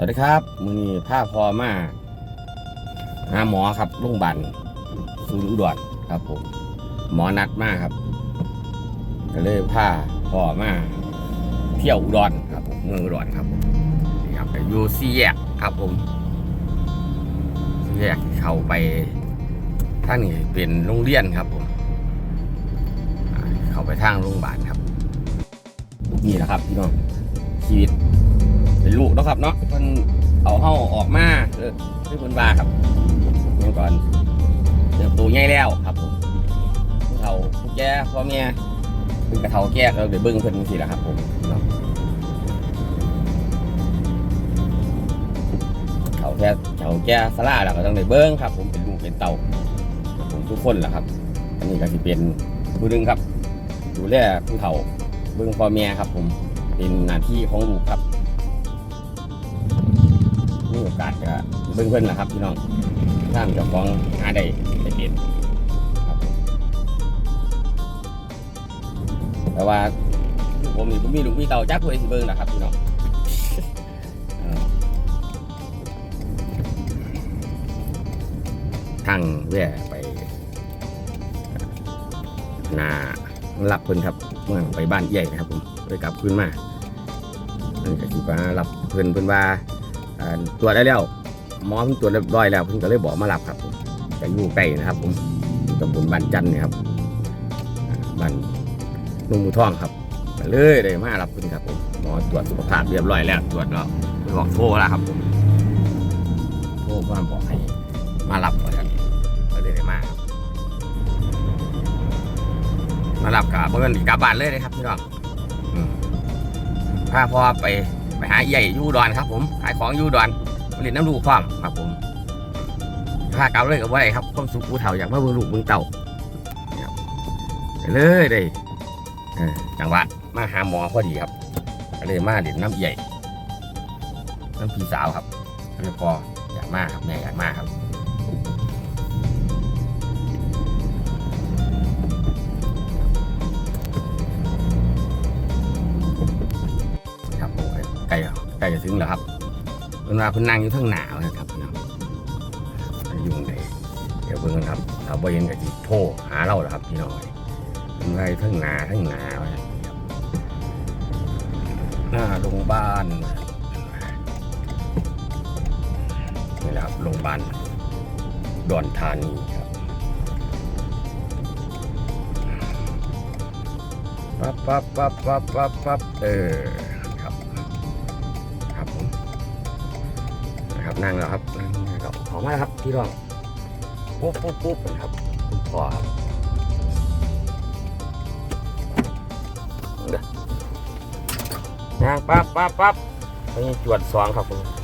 สวัสดีครับ มือนี้ผ้าพอมาหาหมอครับโรงพยาบาลศูนย์อุดรครับผม หมอนัดมากครับ ก็เลยพาพอมาเที่ยวอุดรครับผมเมืองอุดรครับผมนี่ครับอยู่สี่แยกครับผมสี่แยกเข้าไปทางนี้เป็นโรงเรียนครับผม เข้าไปทางโรงพยาบาลครับ นี่แหละครับพี่น้องชีวิต เป็นลูกเนาะครับเนาะเพิ่นเอาเฮาออกมาเออที่เพิ่นว่าครับยังก่อนเติบโตใหญ่แล้วครับผมผู้เฒ่าผู้แก่พ่อแม่เพิ่นกระเฒ่าแก่เราเดี๋ยวเบิ่งเพิ่นจังซี่แหละครับผมเนาะเฒ่าแก่เฒ่าแก่สลาแล้วก็ต้องได้เบิ่งครับ ผมเป็นลูกเป็นเต่าผมทุกคนแหละครับ อันนี้ก็สิเป็นผู้นึงครับ ดูแลผู้เฒ่าเบิ่งพ่อแม่ครับ ผมเป็นหน้าที่ของลูกครับ อกาสก็เบิ่งเพิ่นล่ะครับพี่น้องถ้าเจ้าของหาได้ได้เป็นครับแต่ว่าผมนี่ผมมีลูกมีเต่าจักผู้ใดสิเบิ่งล่ะครับพี่น้องทางแว่ไปนารับเพิ่นครับเมื่อไปบ้านใหญ่นะครับผมเลยกลับคืนมาอันนี้ก็สิมารับเพิ่นเพิ่นว่า ตรวจได้แล้วหมอเพิ่งตรวจเรียบร้อยแล้วเพิ่งก็เลยบอกมารับครับผมแต่อยู่ใกล้นะครับ ผมตำบลบ้านจันทร์นี่ยครับบ้านนุ่มหมูทองครับเลยได้มารับเพิ่นครับผมหมอตรวจสุขภาพเรียบร้อยแล้ว ตรวจแล้วเพิ่นบอกโทรแล้วครับผมโทรมาบอกให้มารับก่อนครับก็เลยมาครับมารับกับเพื่อนกลับบ้านเลยนะครับพี่น้องพาพ่อไป ไปหาใหญ่ยูดอนครับ ผมขายของยูดอนผลิตน้ำลูกความครับผมผ้าเก่าเลยกับว่าไรครับความสุขกูเถ่าอยากมาเมืองลูกเมืองเต่าไปเลยเลยจังหวัดมาหาหมอพอดีครับก็เลยมาเด่นน้ำใหญ่น้ำพี่สาวครับแล้วพออยากมาครับแม่อยากมากครับ ล้ใกล้จะถึงแล้วครับเพิ่นว่าเพิ่นนั่งอยู่ทั้งหนาวนะครับพี่น้องยุ่งเลยเดี๋ยวเพิ่นครับเราบ่เห็นก็สิโทรหาเราแล้วครับพี่น้อยเพิ่นว่าอยู่เทั้งหนาทั้งหนาวหน้าโรงพยาบาลนี่แหละครับโรงพยาบาลดอนธานีครับปั๊บปั๊บปั๊บปั๊บปั๊บปั๊บเออ นั่งแล้วครับนั่งแล้วขอมาแล้วครับพี่รองปุ๊บปุ๊บปุ๊บนะครับพอครับนั่งปั๊บปั๊บปั๊บไปจวดสองครับผม